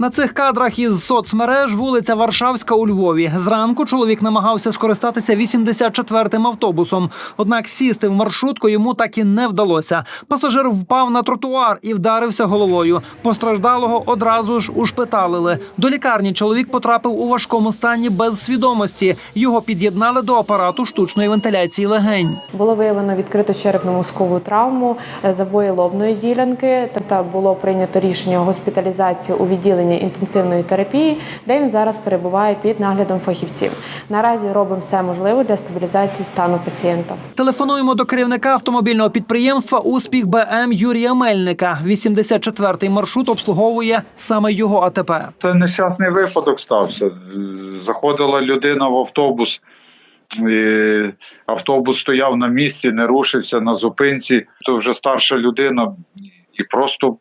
На цих кадрах із соцмереж вулиця Варшавська у Львові. Зранку чоловік намагався скористатися 84-м автобусом. Однак сісти в маршрутку йому так і не вдалося. Пасажир впав на тротуар і вдарився головою. Постраждалого одразу ж ушпиталили. До лікарні чоловік потрапив у важкому стані без свідомості. Його під'єднали до апарату штучної вентиляції легень. Було виявлено відкриту черепно-мозкову травму, е, забої лобної ділянки. Та було прийнято рішення госпіталізації у відділення інтенсивної терапії, де він зараз перебуває під наглядом фахівців. Наразі робимо все можливе для стабілізації стану пацієнта. Телефонуємо до керівника автомобільного підприємства Успіх БМ Юрія Мельника. 84-й маршрут обслуговує саме його АТП. Це нещасний випадок стався. Заходила людина в автобус, і автобус стояв на місці, не рушився на зупинці. То вже старша людина і просто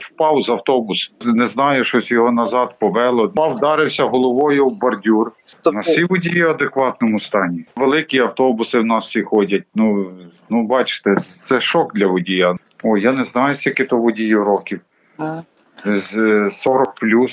впав з автобус. Не знаю, щось його назад повело. Впав, вдарився головою в бордюр. На всі водії в адекватному стані. Великі автобуси в нас всі ходять. Ну, ну бачите, це шок для водія. О, я не знаю, скільки то водіїв років. З е, 40 плюс.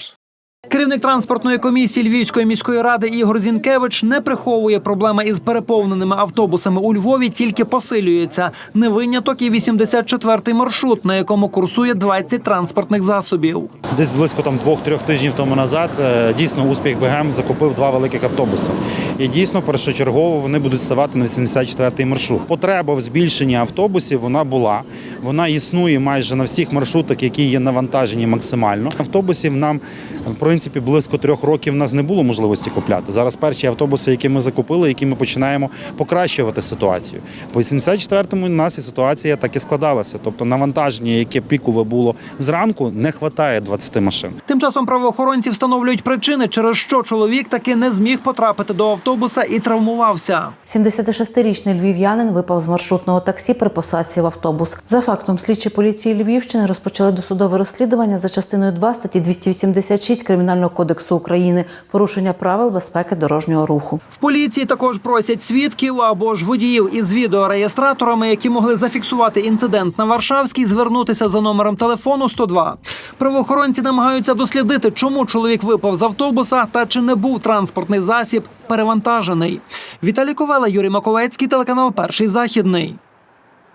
Керівник транспортної комісії Львівської міської ради Ігор Зінкевич не приховує проблема із переповненими автобусами у Львові, тільки посилюється. Не виняток і 84-й маршрут, на якому курсує 20 транспортних засобів. Десь близько там двох-трьох тижнів тому назад е, дійсно успіх БГМ закупив два великих автобуси. І дійсно першочергово вони будуть ставати на 84-й маршрут. Потреба в збільшенні автобусів вона була. Вона існує майже на всіх маршрутах, які є навантажені максимально. Автобусів нам в принципі близько трьох років в нас не було можливості купляти. Зараз перші автобуси, які ми закупили, які ми починаємо покращувати ситуацію. По 84-му у нас і ситуація так і складалася. Тобто навантаження, яке пікове було зранку, не вистачає 20 машин. Тим часом правоохоронці встановлюють причини, через що чоловік таки не зміг потрапити до автобуса і травмувався. 76-річний львів'янин випав з маршрутного таксі при посадці в автобус. За фактом слідчі поліції Львівщини розпочали досудове розслідування за частиною 2 статті 286 Кримінального кодексу України порушення правил безпеки дорожнього руху. В поліції також просять свідків або ж водіїв із відеореєстраторами, які могли зафіксувати інцидент на Варшавській, звернутися за номером телефону 102. Правоохоронці намагаються дослідити, чому чоловік випав з автобуса та чи не був транспортний засіб перевантажений. Віталій Ковела, Юрій Маковецький, телеканал Перший західний.